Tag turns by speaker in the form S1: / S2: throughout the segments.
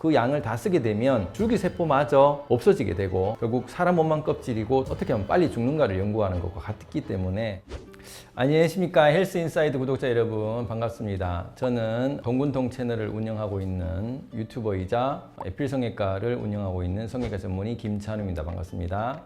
S1: 그 양을 다 쓰게 되면 줄기세포마저 없어지게 되고 결국 사람 몸만 껍질이고 어떻게 하면 빨리 죽는가를 연구하는 것과 같기 때문에 안녕하십니까 헬스 인사이드 구독자 여러분 반갑습니다. 저는 동군동 채널을 운영하고 있는 유튜버이자 에필 성형외과를 운영하고 있는 성형외과 전문의 김찬우입니다. 반갑습니다.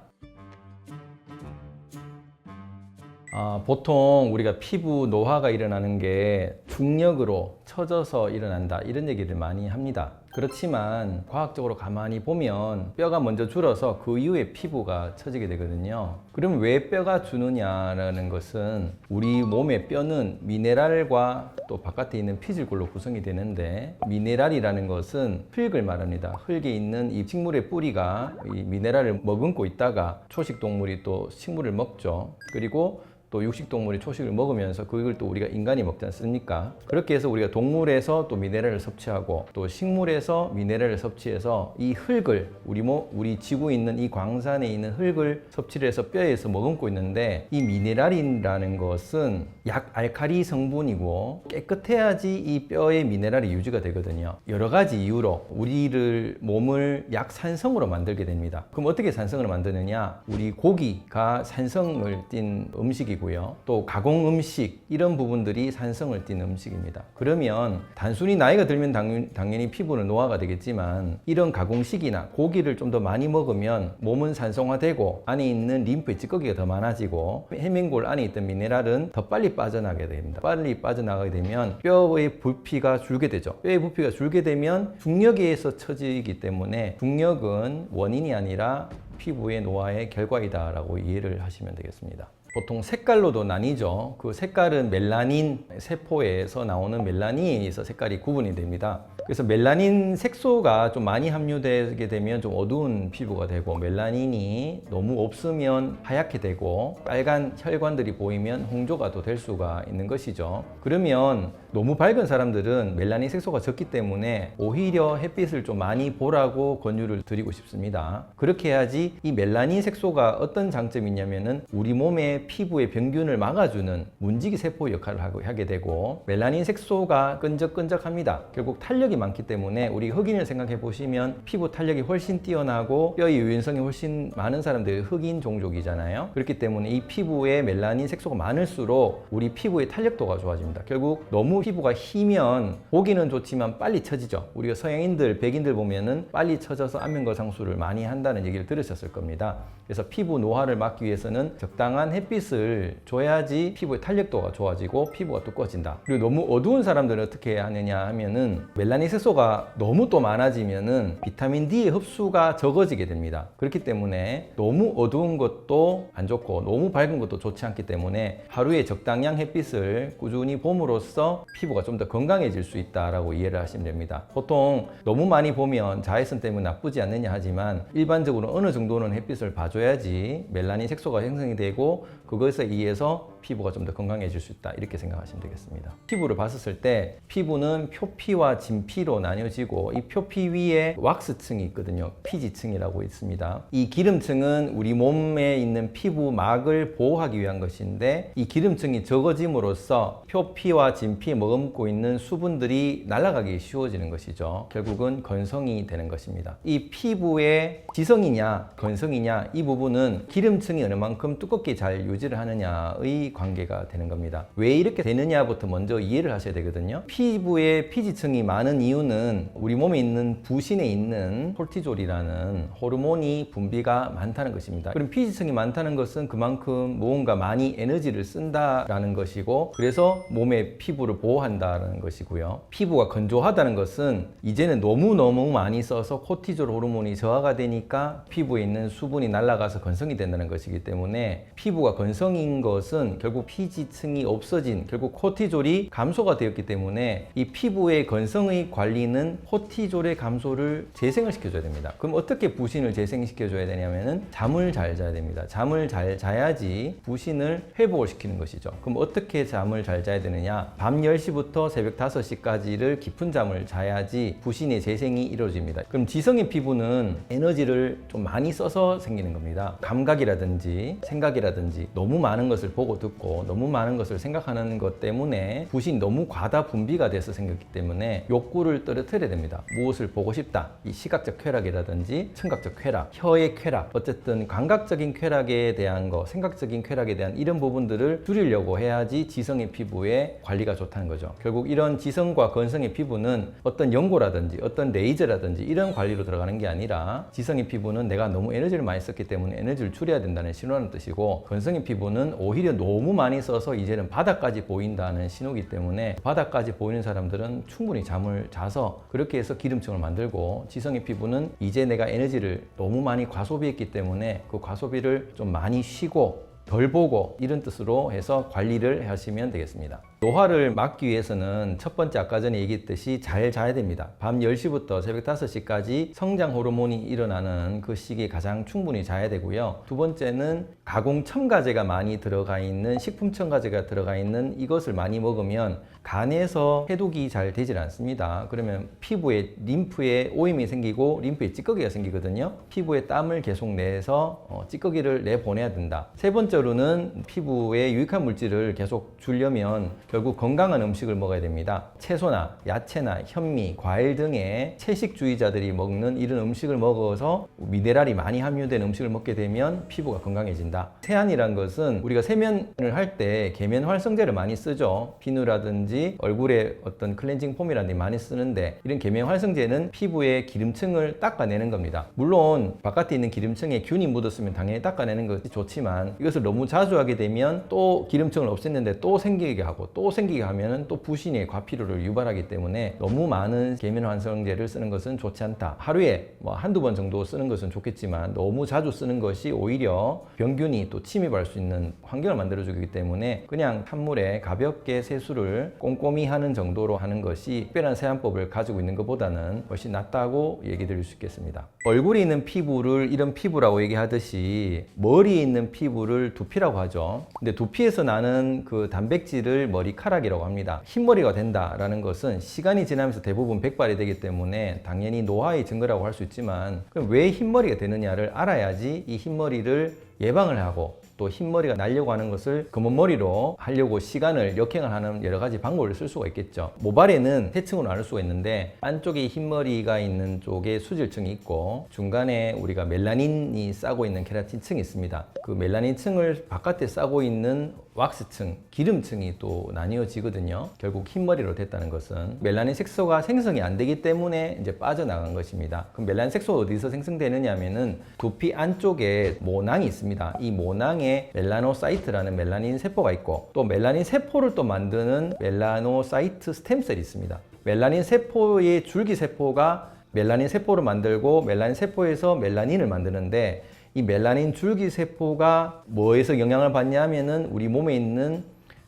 S1: 아, 보통 우리가 피부 노화가 일어나는 게 중력으로 처져서 일어난다 이런 얘기를 많이 합니다. 그렇지만 과학적으로 가만히 보면 뼈가 먼저 줄어서 그 이후에 피부가 처지게 되거든요. 그럼 왜 뼈가 주느냐라는 것은 우리 몸의 뼈는 미네랄과 또 바깥에 있는 피질골로 구성이 되는데 미네랄이라는 것은 흙을 말합니다. 흙에 있는 이 식물의 뿌리가 이 미네랄을 머금고 있다가 초식 동물이 또 식물을 먹죠. 그리고 또 육식 동물이 초식을 먹으면서 그걸 또 우리가 인간이 먹지 않습니까? 그렇게 해서 우리가 동물에서 또 미네랄을 섭취하고 또 식물에서 미네랄을 섭취해서 이 흙을 우리 뭐 우리 지구 있는 이 광산에 있는 흙을 섭취를 해서 뼈에서 머금고 있는데 이 미네랄이라는 것은 약 알칼리 성분이고 깨끗해야지 이 뼈의 미네랄이 유지가 되거든요. 여러 가지 이유로 우리를 몸을 약 산성으로 만들게 됩니다. 그럼 어떻게 산성을 만드느냐? 우리 고기가 산성을 띤 음식이고 고요. 또 가공 음식 이런 부분들이 산성을 띤 음식입니다. 그러면 단순히 나이가 들면 당연, 당연히 피부는 노화가 되겠지만 이런 가공식이나 고기를 좀 더 많이 먹으면 몸은 산성화되고 안에 있는 림프의 찌꺼기가 더 많아지고 해면골 안에 있던 미네랄은 더 빨리 빠져나가게 됩니다. 빨리 빠져나가게 되면 뼈의 부피가 줄게 되죠. 뼈의 부피가 줄게 되면 중력에 의해서 처지기 때문에 중력은 원인이 아니라 피부의 노화의 결과이다라고 이해를 하시면 되겠습니다. 보통 색깔로도 나뉘죠. 그 색깔은 멜라닌 세포에서 나오는 멜라닌에 의해서 색깔이 구분이 됩니다. 그래서 멜라닌 색소가 좀 많이 함유되게 되면 좀 어두운 피부가 되고 멜라닌이 너무 없으면 하얗게 되고 빨간 혈관들이 보이면 홍조가 또 될 수가 있는 것이죠. 그러면 너무 밝은 사람들은 멜라닌 색소가 적기 때문에 오히려 햇빛을 좀 많이 보라고 권유를 드리고 싶습니다. 그렇게 해야지 이 멜라닌 색소가 어떤 장점이 있냐면은 우리 몸의 피부의 병균을 막아주는 문지기 세포 역할을 하게 되고 멜라닌 색소가 끈적끈적합니다. 결국 탄력이 많기 때문에 우리 흑인을 생각해 보시면 피부 탄력이 훨씬 뛰어나고 뼈의 유연성이 훨씬 많은 사람들이 흑인 종족이잖아요. 그렇기 때문에 이 피부에 멜라닌 색소가 많을수록 우리 피부의 탄력도가 좋아집니다. 결국 너무 피부가 희면 보기는 좋지만 빨리 처지죠. 우리가 서양인들, 백인들 보면은 빨리 처져서 안면거 상수를 많이 한다는 얘기를 들으셨을 겁니다. 그래서 피부 노화를 막기 위해서는 적당한 햇빛을 줘야지 피부의 탄력도가 좋아지고 피부가 두꺼워진다. 그리고 너무 어두운 사람들은 어떻게 하느냐 하면은 멜라닌 색소가 너무 또 많아지면은 비타민 D의 흡수가 적어지게 됩니다. 그렇기 때문에 너무 어두운 것도 안 좋고 너무 밝은 것도 좋지 않기 때문에 하루에 적당량 햇빛을 꾸준히 봄으로써 피부가 좀 더 건강해질 수 있다라고 이해를 하시면 됩니다. 보통 너무 많이 보면 자외선 때문에 나쁘지 않느냐 하지만 일반적으로 어느 정도는 햇빛을 봐줘야지 멜라닌 색소가 형성이 되고 그것에 의해서 피부가 좀 더 건강해질 수 있다 이렇게 생각하시면 되겠습니다. 피부를 봤었을 때 피부는 표피와 진피로 나뉘어지고 이 표피 위에 왁스층이 있거든요. 피지층이라고 있습니다. 이 기름층은 우리 몸에 있는 피부 막을 보호하기 위한 것인데 이 기름층이 적어짐으로써 표피와 진피에 머금고 있는 수분들이 날아가기 쉬워지는 것이죠. 결국은 건성이 되는 것입니다. 이 피부의 지성이냐 건성이냐 이 부분은 기름층이 어느 만큼 두껍게 잘 유지를 하느냐의 관계가 되는 겁니다. 왜 이렇게 되느냐부터 먼저 이해를 하셔야 되거든요. 피부에 피지층이 많은 이유는 우리 몸에 있는 부신에 있는 콜티졸이라는 호르몬이 분비가 많다는 것입니다. 그럼 피지층이 많다는 것은 그만큼 무언가 많이 에너지를 쓴다라는 것이고 그래서 몸의 피부를 보호한다는 것이고요. 피부가 건조하다는 것은 이제는 너무너무 많이 써서 코티졸 호르몬이 저하가 되니까 피부에 있는 수분이 날아가서 건성이 된다는 것이기 때문에 피부가 건성인 것은 결국 피지층이 없어진 결국 코티졸이 감소가 되었기 때문에 이 피부의 건성의 관리는 코티졸의 감소를 재생을 시켜줘야 됩니다. 그럼 어떻게 부신을 재생시켜줘야 되냐면은 잠을 잘 자야 됩니다. 잠을 잘 자야지 부신을 회복을 시키는 것이죠. 그럼 어떻게 잠을 잘 자야 되느냐? 밤 10시부터 새벽 5시까지를 깊은 잠을 자야지 부신의 재생이 이루어집니다. 그럼 지성의 피부는 에너지를 좀 많이 써서 생기는 겁니다. 감각이라든지 생각이라든지 너무 많은 것을 보고 듣고 너무 많은 것을 생각하는 것 때문에 붓이 너무 과다 분비가 돼서 생겼기 때문에 욕구를 떨어뜨려야 됩니다. 무엇을 보고 싶다. 이 시각적 쾌락이라든지 청각적 쾌락, 혀의 쾌락, 어쨌든 감각적인 쾌락에 대한 거, 생각적인 쾌락에 대한 이런 부분들을 줄이려고 해야지 지성의 피부에 관리가 좋다는 거죠. 결국 이런 지성과 건성의 피부는 어떤 연고라든지 어떤 레이저라든지 이런 관리로 들어가는 게 아니라 지성의 피부는 내가 너무 에너지를 많이 썼기 때문에 에너지를 줄여야 된다는 신호라는 뜻이고 건성의 피부는 오히려 너무 많이 써서 이제는 바닥까지 보인다는 신호기 때문에 바닥까지 보이는 사람들은 충분히 잠을 자서 그렇게 해서 기름층을 만들고 지성의 피부는 이제 내가 에너지를 너무 많이 과소비했기 때문에 그 과소비를 좀 많이 쉬고 덜 보고 이런 뜻으로 해서 관리를 하시면 되겠습니다. 노화를 막기 위해서는 첫 번째 아까 전에 얘기했듯이 잘 자야 됩니다. 밤 10시부터 새벽 5시까지 성장 호르몬이 일어나는 그 시기에 가장 충분히 자야 되고요. 두 번째는 가공 첨가제가 많이 들어가 있는 식품 첨가제가 들어가 있는 이것을 많이 먹으면 간에서 해독이 잘 되질 않습니다. 그러면 피부에 림프에 오임이 생기고 림프에 찌꺼기가 생기거든요. 피부에 땀을 계속 내서 어, 찌꺼기를 내보내야 된다. 세 번째로는 피부에 유익한 물질을 계속 주려면 결국 건강한 음식을 먹어야 됩니다. 채소나 야채나 현미, 과일 등의 채식주의자들이 먹는 이런 음식을 먹어서 미네랄이 많이 함유된 음식을 먹게 되면 피부가 건강해진다. 세안이란 것은 우리가 세면을 할 때 계면 활성제를 많이 쓰죠. 비누라든지 얼굴에 어떤 클렌징 폼이라는 데 많이 쓰는데 이런 계면 활성제는 피부의 기름층을 닦아내는 겁니다. 물론 바깥에 있는 기름층에 균이 묻었으면 당연히 닦아내는 것이 좋지만 이것을 너무 자주 하게 되면 또 기름층을 없앴는데 또 생기게 하고 또 생기게 하면은 또 부신의 과피로를 유발하기 때문에 너무 많은 계면 활성제를 쓰는 것은 좋지 않다. 하루에 뭐 한두 번 정도 쓰는 것은 좋겠지만 너무 자주 쓰는 것이 오히려 병균이 또 침입할 수 있는 환경을 만들어 주기 때문에 그냥 찬물에 가볍게 세수를 꼼꼼히 하는 정도로 하는 것이 특별한 세안법을 가지고 있는 것보다는 훨씬 낫다고 얘기 드릴 수 있겠습니다. 얼굴에 있는 피부를 이런 피부라고 얘기하듯이 머리에 있는 피부를 두피라고 하죠. 근데 두피에서 나는 그 단백질을 머리카락이라고 합니다. 흰머리가 된다라는 것은 시간이 지나면서 대부분 백발이 되기 때문에 당연히 노화의 증거라고 할 수 있지만 그럼 왜 흰머리가 되느냐를 알아야지 이 흰머리를 예방을 하고 또 흰머리가 날려고 하는 것을 검은 머리로 하려고 시간을 역행을 하는 여러 가지 방법을 쓸 수가 있겠죠. 모발에는 세 층으로 나눌 수가 있는데 안쪽에 흰머리가 있는 쪽에 수질층이 있고 중간에 우리가 멜라닌이 싸고 있는 케라틴층이 있습니다. 그 멜라닌층을 바깥에 싸고 있는 왁스층, 기름층이 또 나뉘어지거든요. 결국 흰머리로 됐다는 것은 멜라닌 색소가 생성이 안 되기 때문에 이제 빠져나간 것입니다. 그럼 멜라닌 색소가 어디서 생성되느냐 하면은 두피 안쪽에 모낭이 있습니다. 이 모낭에 멜라노사이트라는 멜라닌 세포가 있고 또 멜라닌 세포를 또 만드는 멜라노사이트 스템셀이 있습니다. 멜라닌 세포의 줄기 세포가 멜라닌 세포를 만들고 멜라닌 세포에서 멜라닌을 만드는데 이 멜라닌 줄기 세포가 뭐에서 영향을 받냐면은 우리 몸에 있는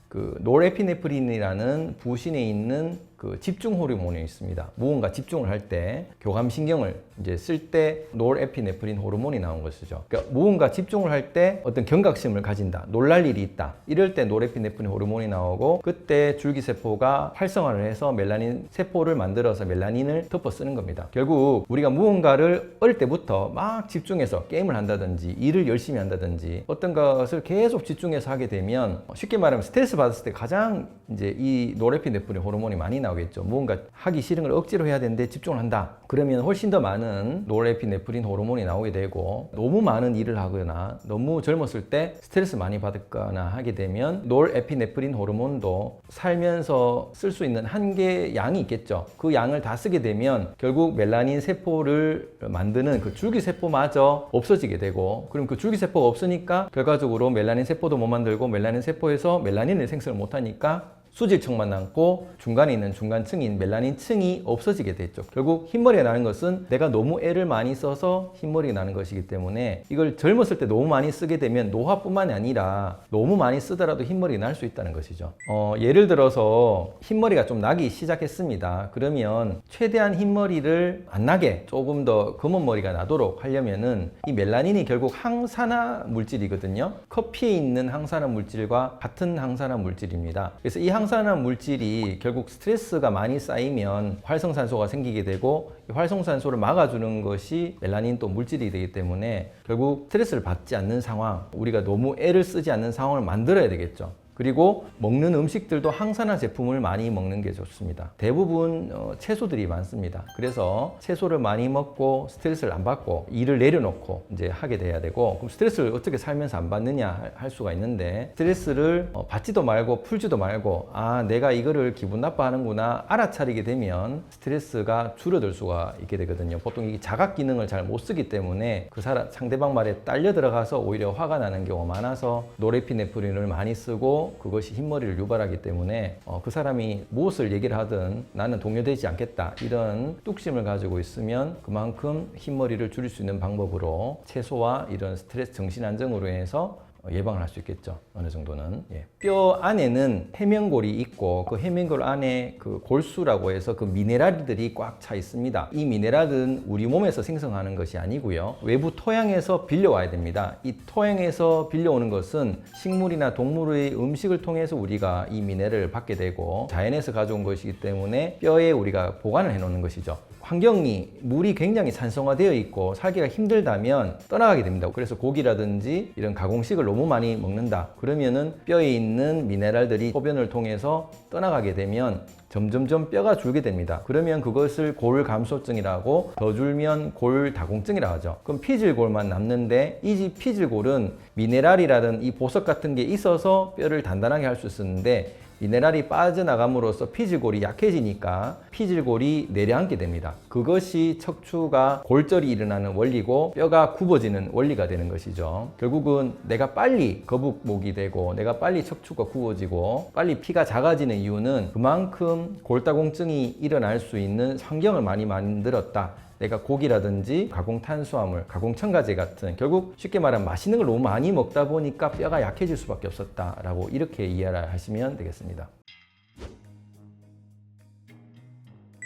S1: 그 노르에피네프린이라는 부신에 있는 그 집중 호르몬이 있습니다. 무언가 집중을 할 때 교감 신경을 이제 쓸 때 노르에피네프린 호르몬이 나온 것이죠. 그러니까 무언가 집중을 할 때 어떤 경각심을 가진다, 놀랄 일이 있다. 이럴 때 노르에피네프린 호르몬이 나오고 그때 줄기 세포가 활성화를 해서 멜라닌 세포를 만들어서 멜라닌을 덮어 쓰는 겁니다. 결국 우리가 무언가를 어릴 때부터 막 집중해서 게임을 한다든지 일을 열심히 한다든지 어떤 것을 계속 집중해서 하게 되면 쉽게 말하면 스트레스 받았을 때 가장 이제 이 노르에피네프린 호르몬이 많이 나오겠죠. 무언가 하기 싫은 걸 억지로 해야 되는데 집중을 한다. 그러면 훨씬 더 많은 노르에피네프린 호르몬이 나오게 되고 너무 많은 일을 하거나 너무 젊었을 때 스트레스 많이 받거나 하게 되면 노르에피네프린 호르몬도 살면서 쓸 수 있는 한계 양이 있겠죠. 그 양을 다 쓰게 되면 결국 멜라닌 세포를 만드는 그 줄기 세포마저 없어지게 되고 그럼 그 줄기 세포가 없으니까 결과적으로 멜라닌 세포도 못 만들고 멜라닌 세포에서 멜라닌을 생성을 못 하니까 수질층만 남고 중간에 있는 중간층인 멜라닌층이 없어지게 됐죠. 결국 흰머리가 나는 것은 내가 너무 애를 많이 써서 흰머리가 나는 것이기 때문에 이걸 젊었을 때 너무 많이 쓰게 되면 노화뿐만이 아니라 너무 많이 쓰더라도 흰머리가 날 수 있다는 것이죠. 어, 예를 들어서 흰머리가 좀 나기 시작했습니다. 그러면 최대한 흰머리를 안 나게 조금 더 검은 머리가 나도록 하려면은 이 멜라닌이 결국 항산화 물질이거든요. 커피에 있는 항산화 물질과 같은 항산화 물질입니다. 그래서 이 항 항산화 물질이 결국 스트레스가 많이 쌓이면 활성산소가 생기게 되고 이 활성산소를 막아주는 것이 멜라닌 또 물질이 되기 때문에 결국 스트레스를 받지 않는 상황, 우리가 너무 애를 쓰지 않는 상황을 만들어야 되겠죠. 그리고 먹는 음식들도 항산화 제품을 많이 먹는 게 좋습니다. 대부분 어, 채소들이 많습니다. 그래서 채소를 많이 먹고 스트레스를 안 받고 일을 내려놓고 이제 하게 돼야 되고 그럼 스트레스를 어떻게 살면서 안 받느냐 할- 할 수가 있는데 스트레스를 어, 받지도 말고 풀지도 말고 아 내가 이거를 기분 나빠하는구나 알아차리게 되면 스트레스가 줄어들 수가 있게 되거든요. 보통 이 자각 기능을 잘 못 쓰기 때문에 그 사람 상대방 말에 딸려 들어가서 오히려 화가 나는 경우가 많아서 노레피네프린을 많이 쓰고 그것이 흰머리를 유발하기 때문에 어, 그 사람이 무엇을 얘기를 하든 나는 동요되지 않겠다. 이런 뚝심을 가지고 있으면 그만큼 흰머리를 줄일 수 있는 방법으로 채소와 이런 스트레스 정신 안정으로 해서 어, 예방을 할 수 있겠죠. 어느 정도는. 예. 뼈 안에는 해면골이 있고 그 해면골 안에 그 골수라고 해서 그 미네랄들이 꽉 차 있습니다. 이 미네랄은 우리 몸에서 생성하는 것이 아니고요. 외부 토양에서 빌려와야 됩니다. 이 토양에서 빌려오는 것은 식물이나 동물의 음식을 통해서 우리가 이 미네랄을 받게 되고 자연에서 가져온 것이기 때문에 뼈에 우리가 보관을 해 놓는 것이죠. 환경이 물이 굉장히 산성화되어 있고 살기가 힘들다면 떠나가게 됩니다. 그래서 고기라든지 이런 가공식을 너무 많이 먹는다. 그러면은 뼈에 있는 미네랄들이 소변을 통해서 떠나가게 되면 점점점 뼈가 줄게 됩니다. 그러면 그것을 골감소증이라고 더 줄면 골다공증이라고 하죠. 그럼 피질골만 남는데 이 피질골은 미네랄이라든 이 보석 같은 게 있어서 뼈를 단단하게 할 수 있었는데 미네랄이 빠져나감으로써 피질골이 약해지니까 피질골이 내려앉게 됩니다. 그것이 척추가 골절이 일어나는 원리고 뼈가 굽어지는 원리가 되는 것이죠. 결국은 내가 빨리 거북목이 되고 내가 빨리 척추가 굽어지고 빨리 피가 작아지는 이유는 그만큼 골다공증이 일어날 수 있는 환경을 많이 만들었다. 내가 고기라든지 가공 탄수화물, 가공 첨가제 같은 결국 쉽게 말하면 맛있는 걸 너무 많이 먹다 보니까 뼈가 약해질 수밖에 없었다라고 이렇게 이해를 하시면 되겠습니다.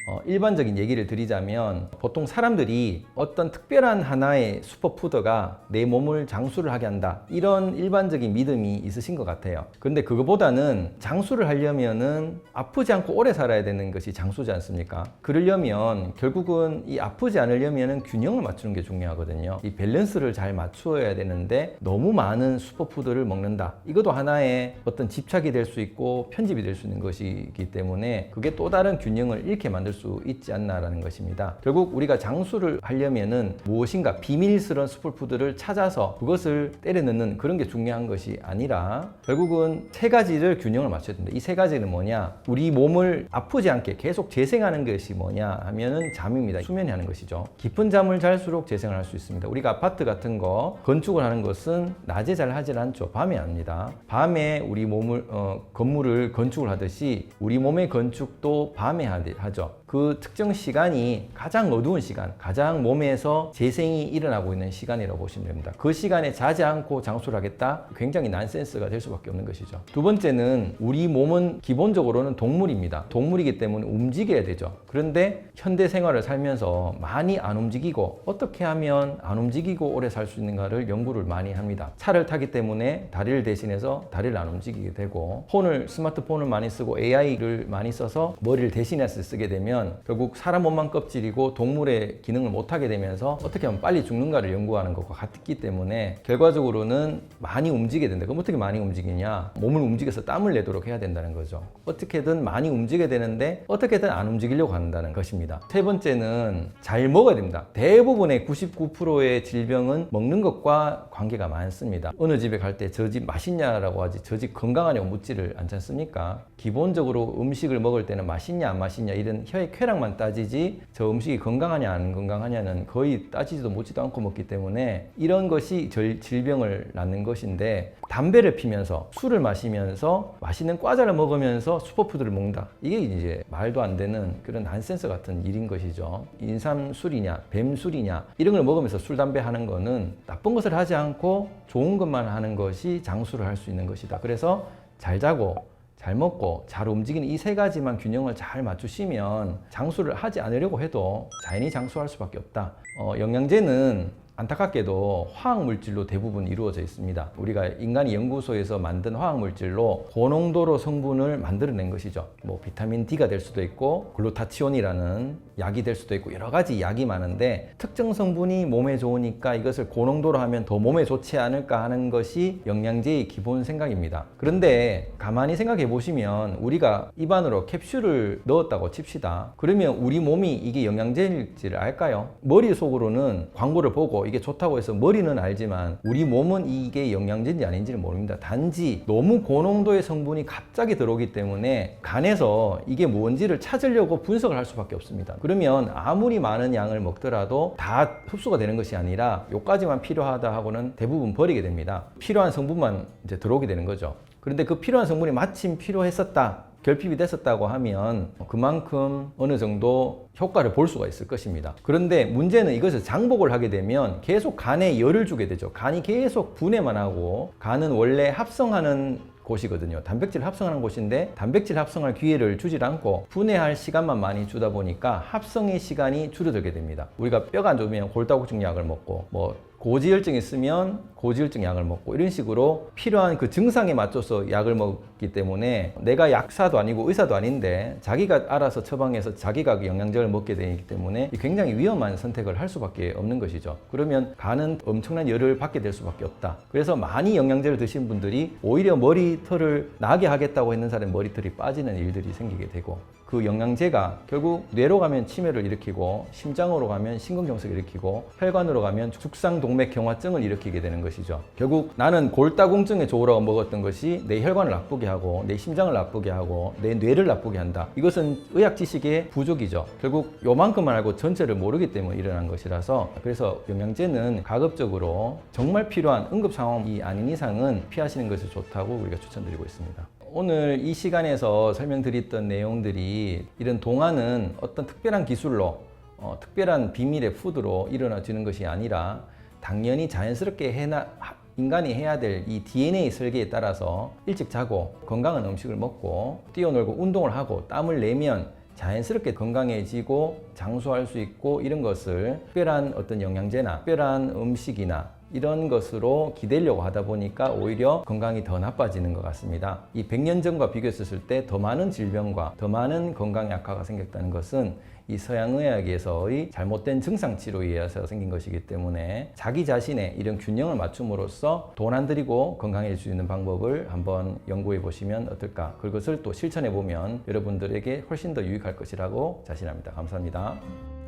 S1: 어, 일반적인 얘기를 드리자면 보통 사람들이 어떤 특별한 하나의 슈퍼푸드가 내 몸을 장수를 하게 한다. 이런 일반적인 믿음이 있으신 것 같아요. 근데 그거보다는 장수를 하려면은 아프지 않고 오래 살아야 되는 것이 장수지 않습니까? 그러려면 결국은 이 아프지 않으려면은 균형을 맞추는 게 중요하거든요. 이 밸런스를 잘 맞추어야 되는데 너무 많은 슈퍼푸드를 먹는다. 이것도 하나의 어떤 집착이 될 수 있고 편집이 될 수 있는 것이기 때문에 그게 또 다른 균형을 잃게 만들 수 있지 않나라는 것입니다. 결국 우리가 장수를 하려면은 무엇인가 비밀스러운 슈퍼푸드를 찾아서 그것을 때려 넣는 그런 게 중요한 것이 아니라 결국은 세 가지를 균형을 맞춰야 된다. 이 세 가지는 뭐냐? 우리 몸을 아프지 않게 계속 재생하는 것이 뭐냐 하면은 잠입니다. 수면이 하는 것이죠. 깊은 잠을 잘수록 재생을 할 수 있습니다. 우리가 아파트 같은 거 건축을 하는 것은 낮에 잘 하질 않죠. 밤에 합니다. 밤에 우리 몸을 어, 건물을 건축을 하듯이 우리 몸의 건축도 밤에 하죠. 그 특정 시간이 가장 어두운 시간, 가장 몸에서 재생이 일어나고 있는 시간이라고 보시면 됩니다. 그 시간에 자지 않고 장수를 하겠다? 굉장히 난센스가 될 수밖에 없는 것이죠. 두 번째는 우리 몸은 기본적으로는 동물입니다. 동물이기 때문에 움직여야 되죠. 그런데 현대 생활을 살면서 많이 안 움직이고 어떻게 하면 안 움직이고 오래 살 수 있는가를 연구를 많이 합니다. 차를 타기 때문에 다리를 대신해서 다리를 안 움직이게 되고 폰을 스마트폰을 많이 쓰고 AI를 많이 써서 머리를 대신해서 쓰게 되면 결국 사람 몸만 껍질이고 동물의 기능을 못하게 되면서 어떻게 하면 빨리 죽는가를 연구하는 것과 같기 때문에 결과적으로는 많이 움직여야 된다. 그럼 어떻게 많이 움직이냐? 몸을 움직여서 땀을 내도록 해야 된다는 거죠. 어떻게든 많이 움직여야 되는데 어떻게든 안 움직이려고 한다는 것입니다. 세 번째는 잘 먹어야 됩니다. 대부분의 99%의 질병은 먹는 것과 관계가 많습니다. 어느 집에 갈 때 저 집 맛있냐라고 하지 저 집 건강하냐고 묻지를 않지 않습니까? 기본적으로 음식을 먹을 때는 맛있냐 안 맛있냐 이런 혀의 쾌락만 따지지 저 음식이 건강하냐 안 건강하냐는 거의 따지지도 묻지도 않고 먹기 때문에 이런 것이 절- 질병을 낳는 것인데 담배를 피면서 술을 마시면서 맛있는 과자를 먹으면서 슈퍼푸드를 먹는다. 이게 이제 말도 안 되는 그런 난센스 같은 일인 것이죠. 인삼술이냐 뱀술이냐 이런 걸 먹으면서 술 담배 하는 거는 나쁜 것을 하지 않고 좋은 것만 하는 것이 장수를 할 수 있는 것이다. 그래서 잘 자고 잘 먹고 잘 움직이는 이 세 가지만 균형을 잘 맞추시면 장수를 하지 않으려고 해도 자연히 장수할 수밖에 없다. 어, 영양제는 안타깝게도 화학 물질로 대부분 이루어져 있습니다. 우리가 인간이 연구소에서 만든 화학 물질로 고농도로 성분을 만들어낸 것이죠. 뭐 비타민 D가 될 수도 있고 글루타치온이라는 약이 될 수도 있고 여러 가지 약이 많은데 특정 성분이 몸에 좋으니까 이것을 고농도로 하면 더 몸에 좋지 않을까 하는 것이 영양제의 기본 생각입니다. 그런데 가만히 생각해 보시면 우리가 입안으로 캡슐을 넣었다고 칩시다. 그러면 우리 몸이 이게 영양제일지를 알까요? 머릿속으로는 광고를 보고 이게 좋다고 해서 머리는 알지만 우리 몸은 이게 영양제인지 아닌지를 모릅니다. 단지 너무 고농도의 성분이 갑자기 들어오기 때문에 간에서 이게 뭔지를 찾으려고 분석을 할 수밖에 없습니다. 그러면 아무리 많은 양을 먹더라도 다 흡수가 되는 것이 아니라 요까지만 필요하다 하고는 대부분 버리게 됩니다. 필요한 성분만 이제 들어오게 되는 거죠. 그런데 그 필요한 성분이 마침 필요했었다. 결핍이 됐었다고 하면 그만큼 어느 정도 효과를 볼 수가 있을 것입니다. 그런데 문제는 이것을 장복을 하게 되면 계속 간에 열을 주게 되죠. 간이 계속 분해만 하고 간은 원래 합성하는 곳이거든요. 단백질 합성하는 곳인데 단백질 합성할 기회를 주질 않고 분해할 시간만 많이 주다 보니까 합성의 시간이 줄어들게 됩니다. 우리가 뼈가 안 좋으면 골다공증 약을 먹고 뭐 고지혈증 있으면 고지혈증 약을 먹고 이런 식으로 필요한 그 증상에 맞춰서 약을 먹기 때문에 내가 약사도 아니고 의사도 아닌데 자기가 알아서 처방해서 자기가 그 영양제를 먹게 되기 때문에 굉장히 위험한 선택을 할 수밖에 없는 것이죠. 그러면 간은 엄청난 열을 받게 될 수밖에 없다. 그래서 많이 영양제를 드신 분들이 오히려 머리털을 나게 하겠다고 했는 사람의 머리털이 빠지는 일들이 생기게 되고 그 영양제가 결국 뇌로 가면 치매를 일으키고 심장으로 가면 심근경색을 일으키고 혈관으로 가면 죽상동맥경화증을 일으키게 되는 것이죠. 결국 나는 골다공증에 좋으라고 먹었던 것이 내 혈관을 나쁘게 하고 내 심장을 나쁘게 하고 내 뇌를 나쁘게 한다. 이것은 의학 지식의 부족이죠. 결국 요만큼만 알고 전체를 모르기 때문에 일어난 것이라서 그래서 영양제는 가급적으로 정말 필요한 응급 상황이 아닌 이상은 피하시는 것이 좋다고 우리가 추천드리고 있습니다. 오늘 이 시간에서 설명드렸던 내용들이 이런 동화는 어떤 특별한 기술로 어, 특별한 비밀의 푸드로 일어나지는 것이 아니라 당연히 자연스럽게 해나 인간이 해야 될 이 DNA 설계에 따라서 일찍 자고 건강한 음식을 먹고 뛰어놀고 운동을 하고 땀을 내면 자연스럽게 건강해지고 장수할 수 있고 이런 것을 특별한 어떤 영양제나 특별한 음식이나 이런 것으로 기대려고 하다 보니까 오히려 건강이 더 나빠지는 것 같습니다. 이 100년 전과 비교했을 때 더 많은 질병과 더 많은 건강 약화가 생겼다는 것은 이 서양의학에서의 잘못된 증상 치료에 의해서 생긴 것이기 때문에 자기 자신의 이런 균형을 맞춤으로써 돈 안 들이고 건강해질 수 있는 방법을 한번 연구해 보시면 어떨까. 그것을 또 실천해 보면 여러분들에게 훨씬 더 유익할 것이라고 자신합니다. 감사합니다.